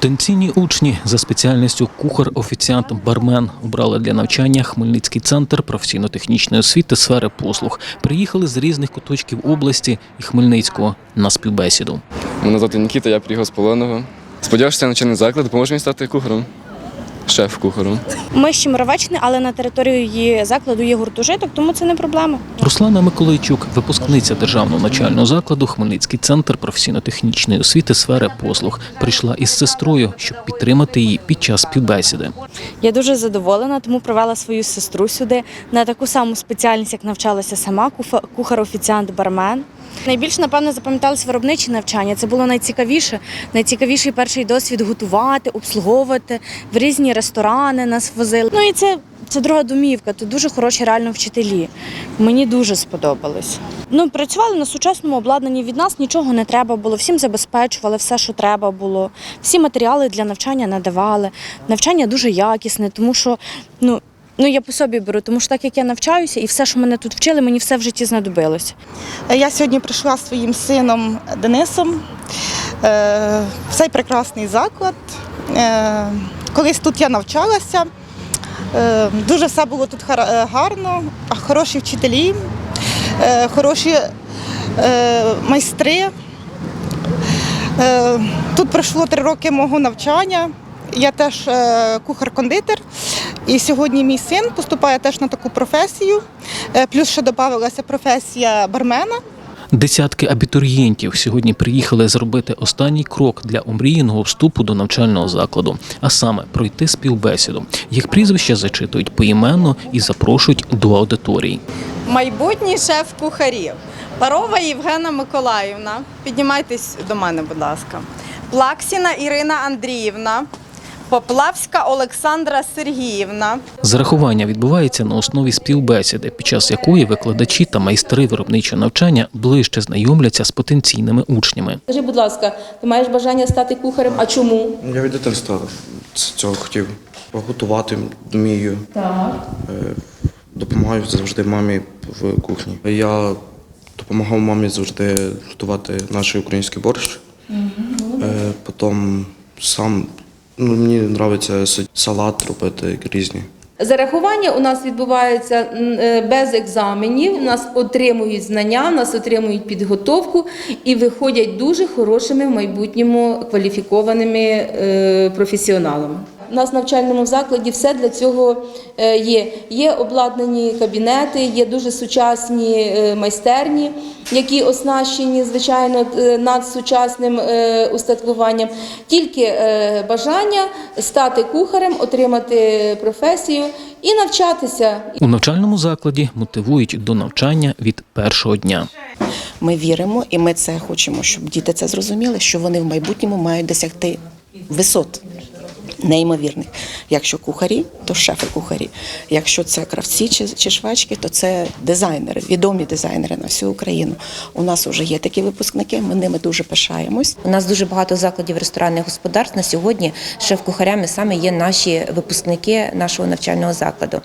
Потенційні учні за спеціальністю кухар, офіціант, бармен обрали для навчання Хмельницький центр професійно-технічної освіти сфери послуг. Приїхали з різних куточків області і Хмельницького на співбесіду. Мене звати Нікіта, я приїхав з полоного. Сподіваюся, навчальний заклад допоможе мені стати кухарем, шеф-кухарем. Ми з Чемеровеччини, але на території її закладу є гуртожиток, тому це не проблема. Руслана Миколайчук, випускниця державного навчального закладу Хмельницький центр професійно-технічної освіти сфери послуг, прийшла із сестрою, щоб підтримати її під час співбесіди. Я дуже задоволена, тому привела свою сестру сюди на таку саму спеціальність, як навчалася сама, куфа- кухар-офіціант, бармен. Найбільше, напевно, запам'яталось виробничі навчання. Це було найцікавіше. Найцікавіший перший досвід готувати, обслуговувати в різні ресторани нас возили. Ну і це, це друга домівка. Тут дуже хороші реально вчителі. Мені дуже сподобалось. Ну, працювали на сучасному обладнанні. Від нас нічого не треба було. Всім забезпечували все, що треба було. Всі матеріали для навчання надавали. Навчання дуже якісне, тому що ну. Ну, я по собі беру, тому що так як я навчаюся, і все, що мене тут вчили, мені все в житті знадобилось. Я сьогодні прийшла зі своїм сином Денисом е, в цей прекрасний заклад. Е, Колись тут я навчалася. Е, Дуже все було тут гарно, хороші вчителі, хороші майстри. Тут пройшло три роки мого навчання. Я теж кухар-кондитер. І сьогодні мій син поступає теж на таку професію. Е, Плюс ще додавалася професія бармена. Десятки абітурієнтів сьогодні приїхали зробити останній крок для омріяного вступу до навчального закладу, а саме пройти співбесіду. Їх прізвища зачитують поіменно і запрошують до аудиторії. майбутній шеф кухарів. Парова Євгена Миколаївна. Піднімайтесь до мене, будь ласка. Плаксіна Ірина Андріївна. Поплавська Олександра Сергіївна. Зарахування відбувається на основі співбесіди, під час якої викладачі та майстри виробничого навчання ближче знайомляться з потенційними учнями. Скажи, будь ласка, ти маєш бажання стати кухарем? А чому? Я від дитинства цього хотів поготувати вмію. Так. Е, Допомагаю завжди мамі в кухні. Я допомагав мамі завжди готувати наш український борщ. Е, Потім сам ну, мені подобається салат робити різні. Зарахування у нас відбувається е, без екзаменів. У нас отримують знання, нас отримують підготовку і виходять дуже хорошими в майбутньому кваліфікованими е, професіоналами. У нас в навчальному закладі все для цього е, є. Є обладнані кабінети, є дуже сучасні е, майстерні, які оснащені, звичайно, е, надсучасним устаткуванням. Тільки бажання стати кухарем, отримати професію і навчатися. У навчальному закладі мотивують до навчання від першого дня. Ми віримо, і ми це хочемо, щоб діти це зрозуміли, що вони в майбутньому мають досягти висот неймовірних. Якщо кухарі, то шефи-кухарі. Якщо це кравці чи, чи швачки, то це дизайнери, відомі дизайнери на всю Україну. У нас вже є такі випускники, ми ними дуже пишаємось. У нас дуже багато закладів ресторанних господарств. На сьогодні шеф-кухарями саме є наші випускники нашого навчального закладу.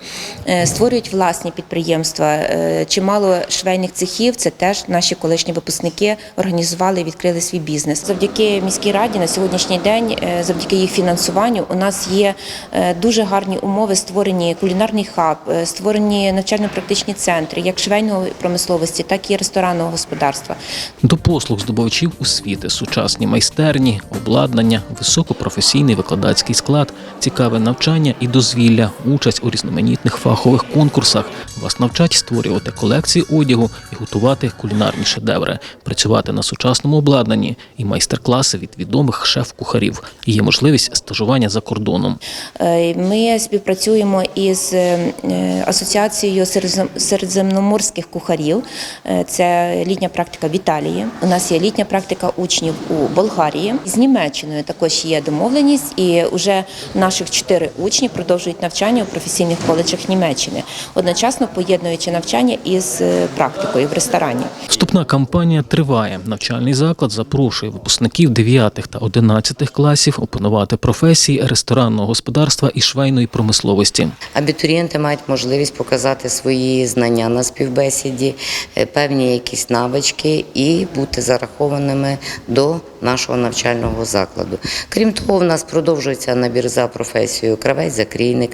Е, Створюють власні підприємства. Е, Чимало швейних цехів це теж наші колишні випускники організували і відкрили свій бізнес. Завдяки міській раді на сьогоднішній день, е, завдяки їх фінансуванню, у нас є е, дуже гарні умови. Створені кулінарний хаб, е, створені навчально-практичні центри, як швейної промисловості, так і ресторанного господарства. До послуг здобувачів освіти, сучасні майстерні, обладнання, високопрофесійний викладацький склад, цікаве навчання і дозвілля, участь у різноманітних фахових конкурсах. Вас навчать створювати колекції одягу і готувати кулінарні шедеври, працювати на сучасному обладнанні і майстер-класи від відомих шеф-кухарів. Є можливість стажування за кордоном. Е, Ми співпрацюємо із е, асоціацією середземноморських кухарів. Е, Це літня практика в Італії. У нас є літня практика учнів у Болгарії. З Німеччиною також є домовленість, і вже наших чотири учні продовжують навчання у професійних коледжах Німеччини, одночасно поєднуючи навчання із практикою в ресторані. Вступна кампанія триває. Навчальний заклад запрошує випускників 9 та 11 класів опанувати професії ресторанного господарства і швейної промисловості. Абітурієнти мають можливість показати свої знання на співбесіді, е, певні якісь навички і бути зарахованими до нашого навчального закладу. Крім того, в нас продовжується набір за професією кравець-закрійник,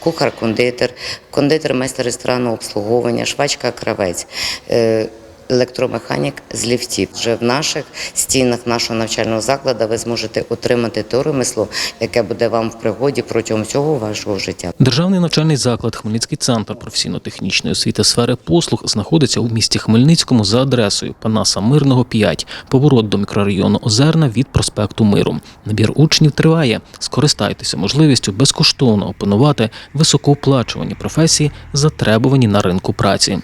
кухар-кондитер, кондитер майстер ресторанного обслуговування, швачка-кравець. е, Електромеханік з ліфтів. Вже в наших стінах нашого навчального закладу ви зможете отримати те ремесло, яке буде вам в пригоді протягом всього вашого життя. Державний навчальний заклад Хмельницький центр професійно-технічної освіти сфери послуг знаходиться у місті Хмельницькому за адресою Панаса Мирного 5, поворот до мікрорайону Озерна від проспекту Миру. Набір учнів триває. Скористайтеся можливістю безкоштовно опанувати високооплачувані професії, затребувані на ринку праці.